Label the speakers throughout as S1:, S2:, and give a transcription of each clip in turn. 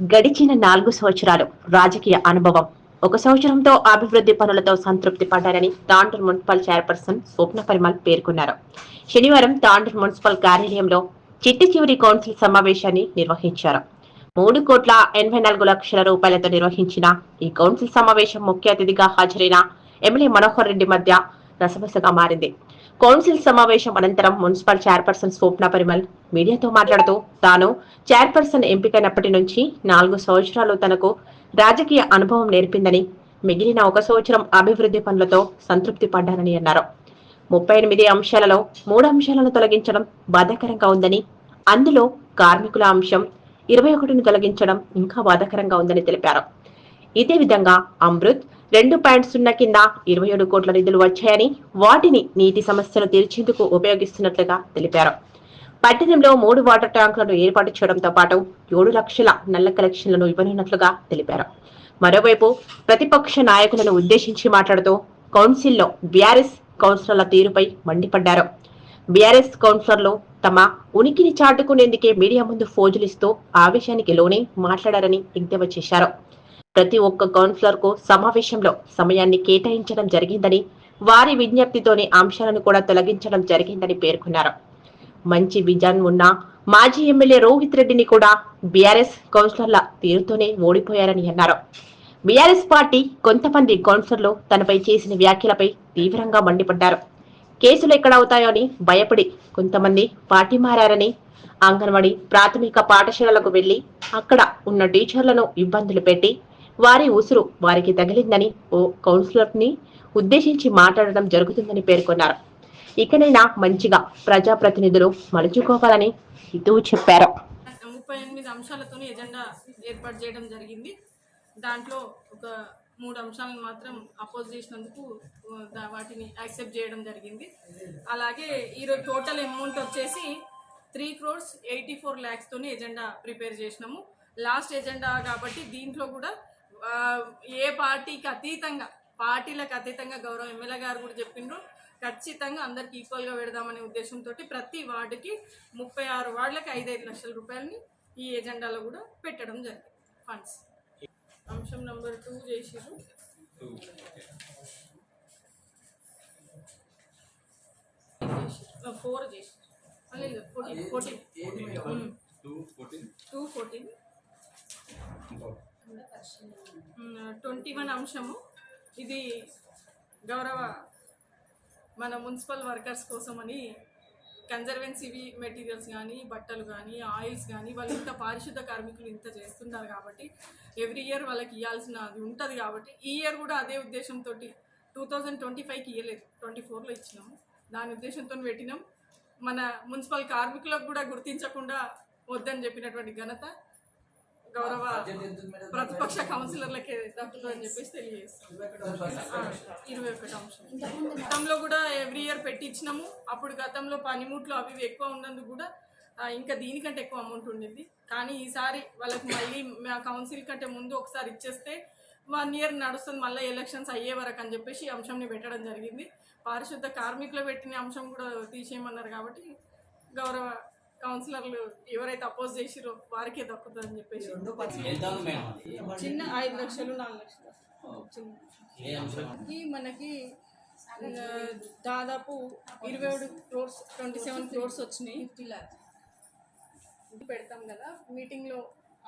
S1: గడిచిన నాలుగు సంవత్సరాలు రాజకీయ అనుభవం. ఒక సంవత్సరంతో అభివృద్ధి పనులతో సంతృప్తి పడ్డారని తాండూర్ మున్సిపల్ చైర్పర్సన్ స్వప్న పరిమల్ పేర్కొన్నారు. శనివారం తాండూర్ మున్సిపల్ కార్యాలయంలో చిట్టి చివరి కౌన్సిల్ సమావేశాన్ని నిర్వహించారు. మూడు కోట్ల ఎనభై నాలుగు లక్షల రూపాయలతో నిర్వహించిన ఈ కౌన్సిల్ సమావేశం ముఖ్య అతిథిగా హాజరైన ఎమ్మెల్యే మనోహర్ రెడ్డి మధ్య రసబసగా మారింది. కౌన్సిల్ సమావేశం అనంతరం మున్సిపల్ చైర్పర్సన్ స్వప్న పరిమల్ మీడియాతో మాట్లాడుతూ తాను చైర్పర్సన్ ఎంపికైనప్పటి నుంచి నాలుగు సంవత్సరాలు తనకు రాజకీయ అనుభవం నేర్పిందని మిగిలిన ఒక సంవత్సరం అభివృద్ధి పనులతో సంతృప్తి పడ్డానని అన్నారు. ముప్పై ఎనిమిది అంశాలలో మూడు అంశాలను తొలగించడం బాధాకరంగా ఉందని అందులో కార్మికుల అంశం ఇరవై ఒకటిని తొలగించడం ఇంకా బాధాకరంగా ఉందని తెలిపారు. ఇదే విధంగా అమృత్ రెండు పాయింట్ సున్నా కింద ఇరవై ఏడు కోట్ల నిధులు వచ్చాయని వాటిని నీటి సమస్యను తీర్చేందుకు ఉపయోగిస్తున్నట్లుగా తెలిపారు. పట్టణంలో మూడు వాటర్ ట్యాంకులను ఏర్పాటు చేయడంతో పాటు ఏడు లక్షల నల్ల కలెక్షన్లను ఇవ్వనున్నట్లుగా తెలిపారు. మరోవైపు ప్రతిపక్ష నాయకులను ఉద్దేశించి మాట్లాడుతూ కౌన్సిల్లో బీఆర్ఎస్ కౌన్సిలర్ల తీరుపై మండిపడ్డారు. బీఆర్ఎస్ కౌన్సిలర్లు తమ ఉనికిని చాటుకునేందుకే మీడియా ముందు ఫోజులిస్తూ ఆవేశానికి లోనే మాట్లాడారని ఎద్దేవా చేశారు. ప్రతి ఒక్క కౌన్సిలర్కు సమావేశంలో సమయాన్ని కేటాయించడం జరిగిందని వారి విజ్ఞప్తితోనే అంశాలను కూడా తొలగించడం జరిగిందని పేర్కొన్నారు. మంచి విజన్ ఉన్న మాజీ ఎమ్మెల్యే రోహిత్ రెడ్డిని కూడా బీఆర్ఎస్ కౌన్సిలర్ల తీరుతోనే ఓడిపోయారని అన్నారు. బీఆర్ఎస్ పార్టీ కొంతమంది కౌన్సిలర్లు తనపై చేసిన వ్యాఖ్యలపై తీవ్రంగా మండిపడ్డారు. కేసులు ఎక్కడ అవుతాయో అని భయపడి కొంతమంది పార్టీ మారారని అంగన్వాడీ ప్రాథమిక పాఠశాలలకు వెళ్ళి అక్కడ ఉన్న టీచర్లను ఇబ్బందులు పెట్టి వారి ఉసురు వారికి తగిలిందని ఓ కౌన్సిలర్ని ఉద్దేశించి మాట్లాడడం జరుగుతుందని పేర్కొన్నారు. ఇకనైనా మంచిగా ప్రజాప్రతినిధులు మలుచుకోవాలని హితవు చెప్పారు.
S2: ముప్పై ఎనిమిది అంశాలతో ఎజెండా ఏర్పాటు చేయడం జరిగింది. దాంట్లో ఒక మూడు అంశాలను మాత్రం అపోజ్ చేసినందుకు వాటిని యాక్సెప్ట్ చేయడం జరిగింది. అలాగే ఈరోజు టోటల్ అమౌంట్ వచ్చేసి త్రీ క్రోర్స్ ఎయిటీ ఫోర్ ల్యాక్స్తో ఎజెండా ప్రిపేర్ చేసినాము. లాస్ట్ ఎజెండా కాబట్టి దీంట్లో కూడా ఏ పార్టీకి అతీతంగా పార్టీలకు అతీతంగా గౌరవ ఎమ్మెల్యే గారు కూడా చెప్పిండ్రు. ఖచ్చితంగా అందరికి ఈక్వల్గా పెడదామనే ఉద్దేశంతో ప్రతి వార్డుకి ముప్పై ఆరు వార్డులకి ఐదైదు లక్షల రూపాయలని ఈ ఎజెండాలో కూడా పెట్టడం జరిగింది. ఫండ్స్ అంశం నెంబర్ టూ చేసిరు ఫోర్ చేసి fourteen fourteen two fourteen twenty one అంశము. ఇది గౌరవ మన మున్సిపల్ వర్కర్స్ కోసమని కన్జర్వెన్సీవి మెటీరియల్స్ కానీ బట్టలు కానీ ఆయిల్స్ కానీ వాళ్ళు ఇంత పారిశుద్ధ కార్మికులు ఇంత చేస్తున్నారు కాబట్టి ఎవ్రీ ఇయర్ వాళ్ళకి ఇవ్వాల్సిన అది ఉంటుంది కాబట్టి ఈ ఇయర్ కూడా అదే ఉద్దేశంతో టూ థౌజండ్ ట్వంటీ ఫైవ్కి ఇవ్వలేదు ట్వంటీ ఫోర్లో ఇచ్చినాము. దాని ఉద్దేశంతో పెట్టినాం. మన మున్సిపల్ కార్మికులకు కూడా గుర్తించకుండా వద్దని చెప్పినటువంటి ఘనత గౌరవ ప్రతిపక్ష కౌన్సిలర్లకే దక్కుతుందని చెప్పేసి తెలియజేస్తాం. ఇరవై ఒకటి అంశం. గతంలో కూడా ఎవ్రీ ఇయర్ పెట్టించినాము. అప్పుడు గతంలో పనిముట్లు అవి ఎక్కువ ఉన్నందుకు కూడా ఇంకా దీనికంటే ఎక్కువ అమౌంట్ ఉండింది. కానీ ఈసారి వాళ్ళకి మళ్ళీ మా కౌన్సిల్ కంటే ముందు ఒకసారి ఇచ్చేస్తే వన్ ఇయర్ నడుస్తుంది మళ్ళీ ఎలక్షన్స్ అయ్యే వరకు అని చెప్పేసి ఈ అంశంని పెట్టడం జరిగింది. పారిశుద్ధ కార్మికులు పెట్టిన అంశం కూడా తీసేయమన్నారు కాబట్టి గౌరవ కౌన్సిలర్లు ఎవరైతే అపోజ్ చేసిరో వారికే దక్కుతుందని చెప్పేసి? చిన్న ఐదు లక్షలు నాలుగు లక్షలు. ఈ మనకి దాదాపు ఇరవై ఏడు క్రోర్స్ ట్వంటీ సెవెన్ క్రోర్స్ వచ్చినాయి. పెడతాం కదా మీటింగ్లో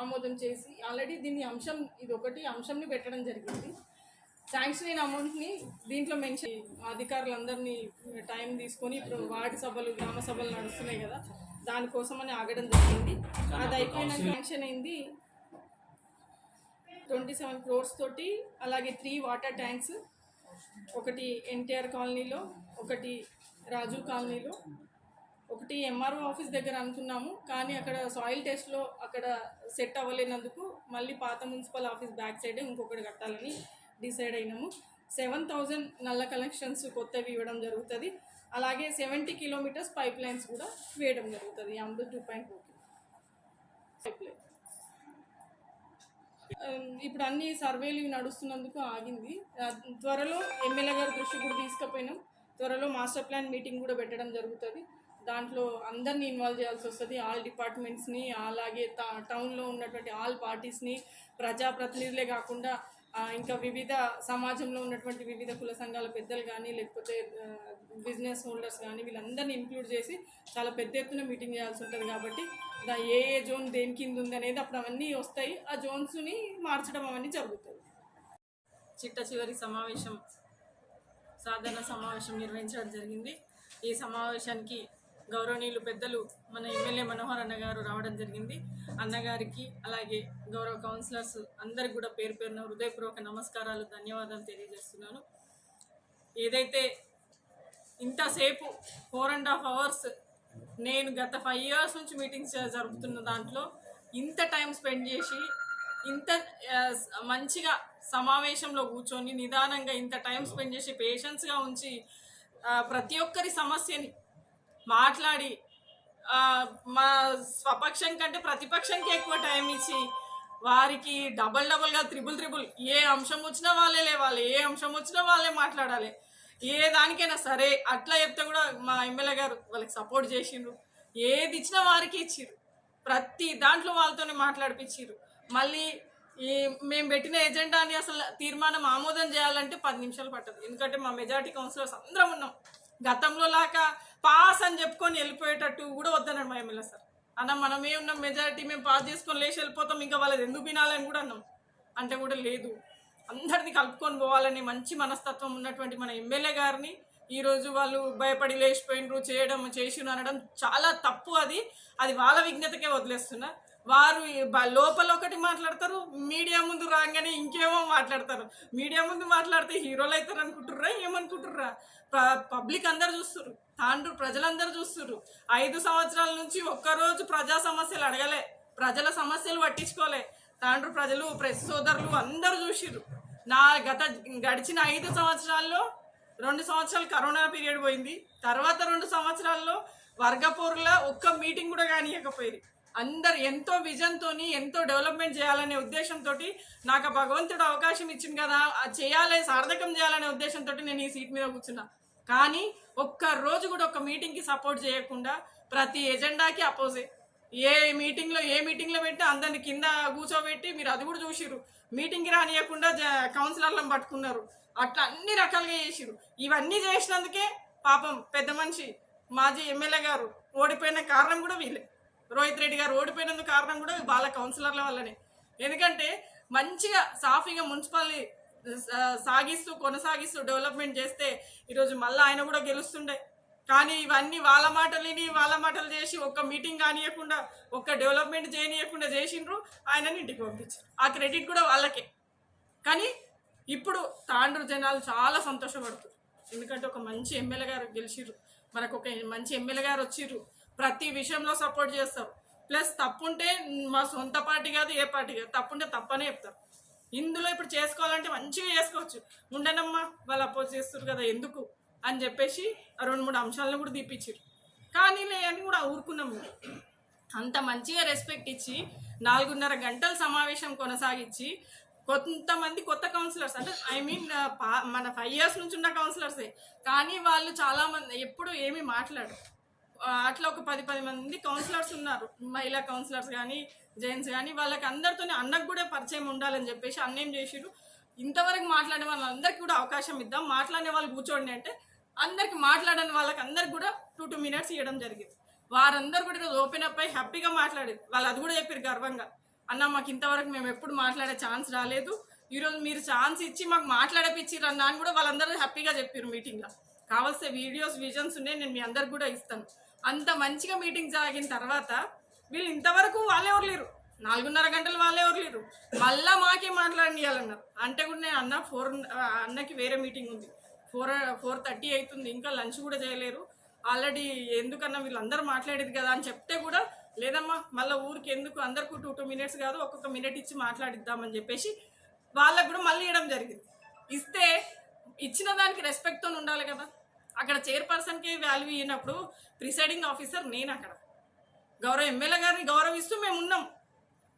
S2: ఆమోదం చేసి ఆల్రెడీ దీని అంశం ఇది ఒకటి అంశంని పెట్టడం జరిగింది. శాంక్షన్ అయిన అమౌంట్ని దీంట్లో మెన్షన్ అధికారులందరినీ టైం తీసుకొని ఇప్పుడు వార్డు సభలు గ్రామ సభలు నడుస్తున్నాయి కదా దానికోసమని ఆగడం జరిగింది. అది అయిపోయినాక శాంక్షన్ అయింది. ట్వంటీ సెవెన్ క్రోర్స్ తోటి అలాగే త్రీ వాటర్ ట్యాంక్స్ ఒకటి ఎన్టీఆర్ కాలనీలో ఒకటి రాజు కాలనీలో ఒకటి ఎంఆర్ఓ ఆఫీస్ దగ్గర అనుకున్నాము. కానీ అక్కడ సాయిల్ టెస్ట్లో అక్కడ సెట్ అవ్వలేనందుకు మళ్ళీ పాత మున్సిపల్ ఆఫీస్ బ్యాక్ సైడ్ ఇంకొకటి కట్టాలని డిసైడ్ అయినాము. సెవెన్ థౌజండ్ నల్ల కనెక్షన్స్ కొత్తవి ఇవ్వడం జరుగుతుంది. అలాగే సెవెంటీ కిలోమీటర్స్ పైప్ లైన్స్ కూడా వేయడం జరుగుతుంది. Amrut two point pipeline. ఇప్పుడు అన్ని సర్వేలు నడుస్తున్నందుకు ఆగింది. త్వరలో ఎమ్మెల్యే గారి దృష్టి కూడా తీసుకుపోయినాం. త్వరలో మాస్టర్ ప్లాన్ మీటింగ్ కూడా పెట్టడం జరుగుతుంది. దాంట్లో అందరినీ ఇన్వాల్వ్ చేయాల్సి వస్తుంది. ఆల్ డిపార్ట్మెంట్స్ని అలాగే టౌన్లో ఉన్నటువంటి ఆల్ పార్టీస్ని ప్రజాప్రతినిధులే కాకుండా ఇంకా వివిధ సమాజంలో ఉన్నటువంటి వివిధ కుల సంఘాల పెద్దలు కానీ లేకపోతే బిజినెస్ హోల్డర్స్ కానీ వీళ్ళందరినీ ఇంక్లూడ్ చేసి చాలా పెద్ద ఎత్తున మీటింగ్ చేయాల్సి ఉంటుంది కాబట్టి ఏ ఏ జోన్ దేని కింద ఉంది అనేది అప్పుడు అవన్నీ వస్తాయి. ఆ జోన్స్ని మార్చడం అవన్నీ జరుగుతుంది చిట్ట చివరి సమావేశం సాధారణ సమావేశం నిర్వహించడం జరిగింది. ఈ సమావేశానికి గౌరవనీయులు పెద్దలు మన ఎమ్మెల్యే మనోహర్ అన్న గారు రావడం జరిగింది. అన్నగారికి అలాగే గౌరవ కౌన్సిలర్స్ అందరికి కూడా పేరు పేరున హృదయపూర్వక నమస్కారాలు ధన్యవాదాలు తెలియజేస్తున్నాను. ఏదైతే ఇంతసేపు ఫోర్ అండ్ హాఫ్ అవర్స్ నేను గత ఫైవ్ ఇయర్స్ నుంచి మీటింగ్స్ జరుపుతున్న దాంట్లో ఇంత టైం స్పెండ్ చేసి ఇంత మంచిగా సమావేశంలో కూర్చొని నిదానంగా ఇంత టైం స్పెండ్ చేసి పేషెన్స్గా ఉంచి ప్రతి ఒక్కరి సమస్యని మాట్లాడి మా స్వపక్షం కంటే ప్రతిపక్షంకి ఎక్కువ టైం ఇచ్చి వారికి డబల్ డబల్గా త్రిబుల్ త్రిబుల్ ఏ అంశం వచ్చినా వాళ్ళే లేవాలి ఏ అంశం వచ్చినా వాళ్ళే మాట్లాడాలి. ఏ దానికైనా సరే అట్లా చెప్తే కూడా మా ఎమ్మెల్యే గారు వాళ్ళకి సపోర్ట్ చేసిండ్రు. ఏది ఇచ్చినా వారికి ఇచ్చిర్రు. ప్రతి దాంట్లో వాళ్ళతోనే మాట్లాడిపించారు మళ్ళీ ఈ మేము పెట్టిన ఎజెండాని అసలు తీర్మానం ఆమోదం చేయాలంటే పది నిమిషాలు పట్టదు. ఎందుకంటే మా మెజారిటీ కౌన్సిలర్స్ అందరం ఉన్నాం. గతంలో లాగా పాస్ అని చెప్పుకొని వెళ్ళిపోయేటట్టు కూడా వద్దన్నాడు మా ఎమ్మెల్యే సార్. అన్న మనం ఉన్నాం మెజారిటీ మేము పాస్ చేసుకొని లేచి వెళ్ళిపోతాం ఇంకా వాళ్ళది ఎందుకు వినాలని కూడా అన్నాం. అంటే కూడా లేదు. అందరినీ కలుపుకొని పోవాలని మంచి మనస్తత్వం ఉన్నటువంటి మన ఎమ్మెల్యే గారిని ఈరోజు వాళ్ళు భయపడి లేచిపోయినరు చేయడం చేసిన అనడం చాలా తప్పు అది. అది వాళ్ళ విజ్ఞతకే వదిలేస్తున్నా. వారు లోపల ఒకటి మాట్లాడతారు మీడియా ముందు రాగానే ఇంకేమో మాట్లాడతారు. మీడియా ముందు మాట్లాడితే హీరోలు అవుతారు అనుకుంటుర్రా ఏమనుకుంటుర్రా? పబ్లిక్ అందరు చూస్తుర్రు తాండ్రు ప్రజలందరూ చూస్తుర్రు. ఐదు సంవత్సరాల నుంచి ఒక్కరోజు ప్రజా సమస్యలు అడగలే ప్రజల సమస్యలు పట్టించుకోలే. తాండ్రు ప్రజలు ప్రెస్ సోదరులు అందరూ చూసిర్రు. నా గత గడిచిన ఐదు సంవత్సరాల్లో రెండు సంవత్సరాలు కరోనా పీరియడ్ పోయింది. తర్వాత రెండు సంవత్సరాల్లో వర్గపూర్ల ఒక్క మీటింగ్ కూడా కానియకపోయింది అందరు ఎంతో విజన్తో ఎంతో డెవలప్మెంట్ చేయాలనే ఉద్దేశంతో నాకు ఆ భగవంతుడు అవకాశం ఇచ్చింది కదా అది చేయాలి సార్థకం చేయాలనే ఉద్దేశంతో నేను ఈ సీట్ మీద కూర్చున్నా. కానీ ఒక్క రోజు కూడా ఒక మీటింగ్కి సపోర్ట్ చేయకుండా ప్రతి ఎజెండాకి అపోజిట్ ఏ మీటింగ్లో ఏ మీటింగ్లో పెట్టి అందరిని కింద కూర్చోబెట్టి మీరు అది కూడా చూసిర్రు. మీటింగ్కి రానియకుండా జ- కౌన్సిలర్లను పట్టుకున్నారు. అట్లా అన్ని రకాలుగా చేసిరు ఇవన్నీ చేసినందుకే పాపం పెద్ద మనిషి మాజీ ఎమ్మెల్యే గారు ఓడిపోయిన కారణం కూడా వీళ్ళే. రోహిత్ రెడ్డి గారు ఓడిపోయినందుకు కారణం కూడా వాళ్ళ కౌన్సిలర్ల వల్లనే. ఎందుకంటే మంచిగా సాఫీగా మున్సిపాలిటీ సాగిస్తూ కొనసాగిస్తూ డెవలప్మెంట్ చేస్తే ఈరోజు మళ్ళీ ఆయన కూడా గెలుస్తుండే. కానీ ఇవన్నీ వాళ్ళ మాటలు విని వాళ్ళ మాటలు చేసి ఒక్క మీటింగ్ కానియకుండా ఒక్క డెవలప్మెంట్ చేయనీయకుండా చేసిండ్రు ఆయనని ఇంటికి పంపించారు. ఆ క్రెడిట్ కూడా వాళ్ళకే. కానీ ఇప్పుడు తాండ్రు జనాలు చాలా సంతోషపడుతారు ఎందుకంటే ఒక మంచి ఎమ్మెల్యే గారు గెలిచిర్రు. మనకు ఒక మంచి ఎమ్మెల్యే గారు వచ్చిర్రు. ప్రతి విషయంలో సపోర్ట్ చేస్తారు ప్లస్ తప్పుంటే మా సొంత పార్టీ కాదు ఏ పార్టీ కాదు. తప్పుంటే తప్పనే చెప్తారు ఇందులో ఇప్పుడు చేసుకోవాలంటే మంచిగా చేసుకోవచ్చు. ఉండనమ్మా వాళ్ళు అపోజ్ చేస్తారు కదా ఎందుకు? అని చెప్పేసి ఆ రెండు మూడు అంశాలను కూడా తీపిచ్చారు కానీ లే అని కూడా ఊరుకున్నాము అంత మంచిగా రెస్పెక్ట్ ఇచ్చి నాలుగున్నర గంటల సమావేశం కొనసాగించి కొంతమంది కొత్త కౌన్సిలర్స్ అంటే ఐ మీన్ మన ఫైవ్ ఇయర్స్ నుంచి ఉన్న కౌన్సిలర్సే కానీ వాళ్ళు చాలామంది ఎప్పుడు ఏమీ మాట్లాడరు. అట్లా ఒక పది పది మంది కౌన్సిలర్స్ ఉన్నారు. మహిళా కౌన్సిలర్స్ కానీ జెంట్స్ కానీ వాళ్ళకి అందరితోనే అన్నకు కూడా పరిచయం ఉండాలని చెప్పేసి అన్నేం చేసిరు ఇంతవరకు మాట్లాడే వాళ్ళందరికీ కూడా అవకాశం ఇద్దాం. మాట్లాడే వాళ్ళు కూర్చోండి అంటే అందరికి మాట్లాడని వాళ్ళకి అందరికి కూడా టూ టూ మినిట్స్ ఇవ్వడం జరిగింది. వారందరూ కూడా ఈరోజు ఓపెన్ అప్ అయి హ్యాపీగా మాట్లాడేది వాళ్ళు అది కూడా చెప్పారు గర్వంగా. అన్న మాకు ఇంతవరకు మేము ఎప్పుడు మాట్లాడే ఛాన్స్ రాలేదు. ఈరోజు మీరు ఛాన్స్ ఇచ్చి మాకు మాట్లాడపిచ్చిర్రు అన్న అని కూడా వాళ్ళందరూ హ్యాపీగా చెప్పారు మీటింగ్లో కావాల్సిన వీడియోస్ విజన్స్ ఉన్నాయి. నేను మీ అందరికి కూడా ఇస్తాను. అంత మంచిగా మీటింగ్ జరిగిన తర్వాత వీళ్ళు ఇంతవరకు వాళ్ళే ఎవరు నాలుగున్నర గంటలు వాళ్ళే ఎవరు మళ్ళా మాకే మాట్లాడియాలన్నారు అంటే కూడా నేను అన్న ఫోర్ అన్నకి వేరే మీటింగ్ ఉంది. ఫోర్ ఫోర్ థర్టీ అవుతుంది ఇంకా లంచ్ కూడా చేయలేరు. ఆల్రెడీ ఎందుకన్నా వీళ్ళందరూ మాట్లాడేది కదా అని చెప్తే కూడా లేదమ్మా మళ్ళీ ఊరికి ఎందుకు? అందరికి టూ టూ మినిట్స్ కాదు ఒక్కొక్క మినిట్ ఇచ్చి మాట్లాడిద్దామని చెప్పేసి వాళ్ళకు కూడా మళ్ళీ ఇవ్వడం జరిగింది. ఇస్తే ఇచ్చిన దానికి రెస్పెక్ట్తో ఉండాలి కదా. అక్కడ చైర్పర్సన్కే వాల్యూ ఇవ్వనప్పుడు ప్రిసైడింగ్ ఆఫీసర్ నేను అక్కడ. గౌరవ ఎమ్మెల్యే గారిని గౌరవిస్తూ మేము ఉన్నాం.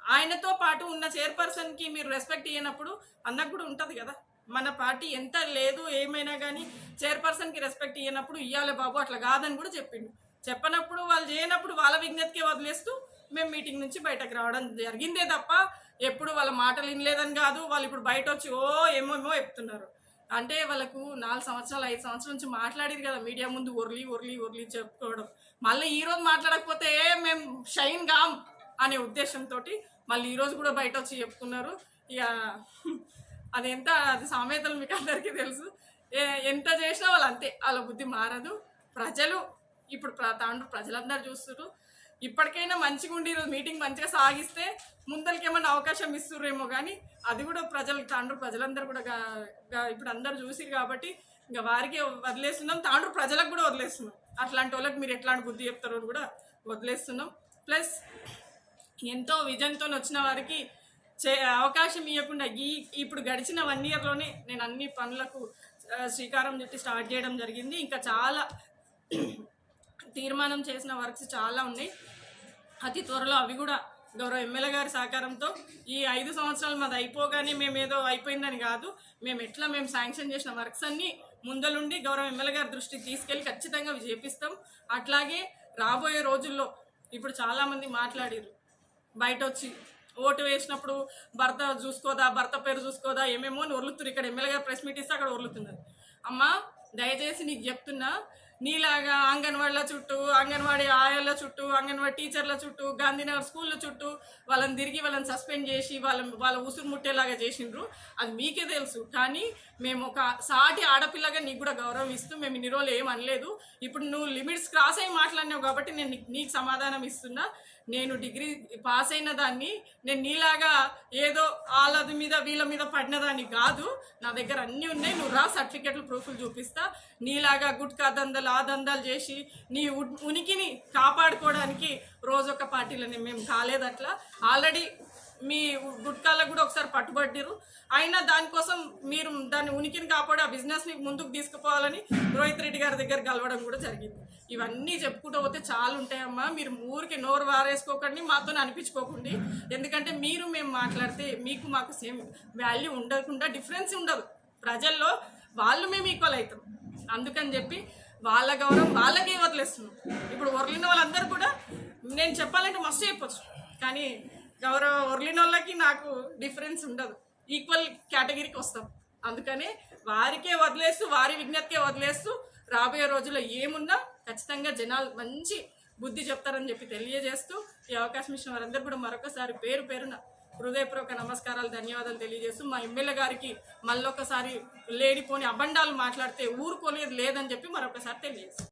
S2: ఆయనతో పాటు ఉన్న చైర్పర్సన్కి మీరు రెస్పెక్ట్ ఇవ్వనప్పుడు అన్నకు కూడా ఉంటుంది కదా. మన పార్టీ ఎంత లేదు ఏమైనా కానీ చైర్పర్సన్కి రెస్పెక్ట్ ఇవ్వనప్పుడు ఇవ్వాలి బాబు అట్లా కాదని కూడా చెప్పిండు. చెప్పనప్పుడు వాళ్ళు చేయనప్పుడు వాళ్ళ విజ్ఞతకే వదిలేస్తూ మేము మీటింగ్ నుంచి బయటకు రావడం జరిగిందే తప్ప ఎప్పుడు వాళ్ళ మాటలు వినలేదని కాదు వాళ్ళు ఇప్పుడు బయట వచ్చి ఓ ఏమో ఏమో చెప్తున్నారు. అంటే వాళ్ళకు నాలుగు సంవత్సరాలు ఐదు సంవత్సరాల నుంచి మాట్లాడేది కదా మీడియా ముందు ఒర్లి ఒర్లి ఒర్లి చెప్పుకోవడం. మళ్ళీ ఈ రోజు మాట్లాడకపోతే ఏ మేము షైన్ గాం అనే ఉద్దేశంతో మళ్ళీ ఈ రోజు కూడా బయట వచ్చి చెప్పుకున్నారు. ఇక అది ఎంత అది సామెతలు మీకు అందరికీ తెలుసు. ఎంత చేసినా వాళ్ళు అంతే వాళ్ళ బుద్ధి మారదు. ప్రజలు ఇప్పుడు ప్ర- తాండ్రు ప్రజలందరూ చూస్తున్నారు ఇప్పటికైనా మంచిగా ఉండి ఈరోజు మీటింగ్ మంచిగా సాగిస్తే ముందరికి ఏమన్నా అవకాశం ఇస్తుర్రేమో కానీ అది కూడా ప్రజలు తాండ్రు ప్రజలందరూ కూడా ఇప్పుడు అందరు చూసిరు కాబట్టి ఇంకా వారికి వదిలేస్తున్నాం తాండ్రు ప్రజలకు కూడా వదిలేస్తున్నాం. అట్లాంటి వాళ్ళకి మీరు ఎట్లాంటి బుద్ధి చెప్తారో కూడా వదిలేస్తున్నాం. ప్లస్ ఎంతో విజన్తో వచ్చిన వారికి చే అవకాశం ఇవ్వకుండా ఈ ఇప్పుడు గడిచిన వన్ ఇయర్లోనే నేను అన్ని పనులకు శ్రీకారం చుట్టి స్టార్ట్ చేయడం జరిగింది. ఇంకా చాలా తీర్మానం చేసిన వర్క్స్ చాలా ఉన్నాయి. అతి త్వరలో అవి కూడా గౌరవ ఎమ్మెల్యే గారి సహకారంతో ఈ ఐదు సంవత్సరాలు మాది అయిపోగానే మేము ఏదో అయిపోయిందని కాదు మేము ఎట్లా మేము శాంక్షన్ చేసిన వర్క్స్ అన్ని ముందలుండి గౌరవ ఎమ్మెల్యే గారి దృష్టికి తీసుకెళ్ళి ఖచ్చితంగా చేపిస్తాం. అట్లాగే రాబోయే రోజుల్లో ఇప్పుడు చాలామంది మాట్లాడారు బయట వచ్చి ఓటు వేసినప్పుడు భర్త చూసుకోదా భర్త పేరు చూసుకోదా ఏమేమో అని ఒర్లుతున్నారు. ఇక్కడ ఎమ్మెల్యే గారు ప్రెస్ మీట్ ఇస్తే అక్కడ ఒర్లుతున్నారు. అమ్మా దయచేసి నీకు చెప్తున్నా నీలాగా అంగన్వాడీల చుట్టూ అంగన్వాడీ ఆయాల చుట్టూ అంగన్వాడీ టీచర్ల చుట్టూ గాంధీనగర్ స్కూళ్ళ చుట్టూ వాళ్ళని తిరిగి వాళ్ళని సస్పెండ్ చేసి వాళ్ళ వాళ్ళ ఉసురు ముట్టేలాగా చేసిండ్రు. అది మీకే తెలుసు. కానీ మేము ఒక సాటి ఆడపిల్లగా నీకు కూడా గౌరవం ఇస్తూ మేము ఇన్ని రోజులు ఏం అనలేదు. ఇప్పుడు నువ్వు లిమిట్స్ క్రాస్ అయ్యి మాట్లాడినావు కాబట్టి నేను నీకు- నీకు సమాధానం ఇస్తున్నా. నేను డిగ్రీ పాస్ అయిన దాన్ని నేను నీలాగా ఏదో వాళ్ళ మీద వీళ్ళ మీద పడిన దాన్ని కాదు. నా దగ్గర అన్నీ ఉన్నాయి. నువ్వు రా సర్టిఫికెట్లు ప్రూఫ్లు చూపిస్తా. నీలాగా గుట్కా దందలు ఆ దందాలు చేసి నీ ఉ- ఉనికిని కాపాడుకోవడానికి రోజొక పార్టీలని మేము కాలేదు అట్లా ఆల్రెడీ మీ గుట్కాలకు కూడా ఒకసారి పట్టుబడ్డారు అయినా దానికోసం మీరు దాన్ని ఉనికిని కాపాడి ఆ బిజినెస్ని ముందుకు తీసుకుపోవాలని రోహిత్ రెడ్డి గారి దగ్గర కలవడం కూడా జరిగింది. ఇవన్నీ చెప్పుకుంటూ పోతే చాలా ఉంటాయమ్మా. మీరు ఊరికి నోరు వారేసుకోకండి మాతో అనిపించుకోకండి. ఎందుకంటే మీరు మేము మాట్లాడితే మీకు మాకు సేమ్ వాల్యూ ఉండకుండా డిఫరెన్స్ ఉండదు. ప్రజల్లో వాళ్ళు మేము ఈక్వల్ అవుతాం. అందుకని చెప్పి వాళ్ళ గౌరవం వాళ్ళకే వదిలేస్తున్నాం. ఇప్పుడు వరలిన వాళ్ళందరూ కూడా నేను చెప్పాలంటే మస్తు చెప్పచ్చు. కానీ గౌరవ ఒర్లిన వాళ్ళకి నాకు డిఫరెన్స్ ఉండదు. ఈక్వల్ కేటగిరీకి వస్తాం. అందుకనే వారికే వదిలేస్తూ వారి విజ్ఞతకే వదిలేస్తూ రాబోయే రోజుల్లో ఏమున్నా ఖచ్చితంగా జనాలు మంచి బుద్ధి చెప్తారని చెప్పి తెలియజేస్తూ ఈ అవకాశం ఇచ్చిన వారందరూ కూడా మరొకసారి పేరు పేరున హృదయపూర్వక నమస్కారాలు ధన్యవాదాలు తెలియజేస్తూ మా ఎమ్మెల్యే గారికి మళ్ళొకసారి లేడిపోని అబండాలు మాట్లాడితే ఊరుకోలేదు లేదని చెప్పి మరొకసారి తెలియజేస్తాం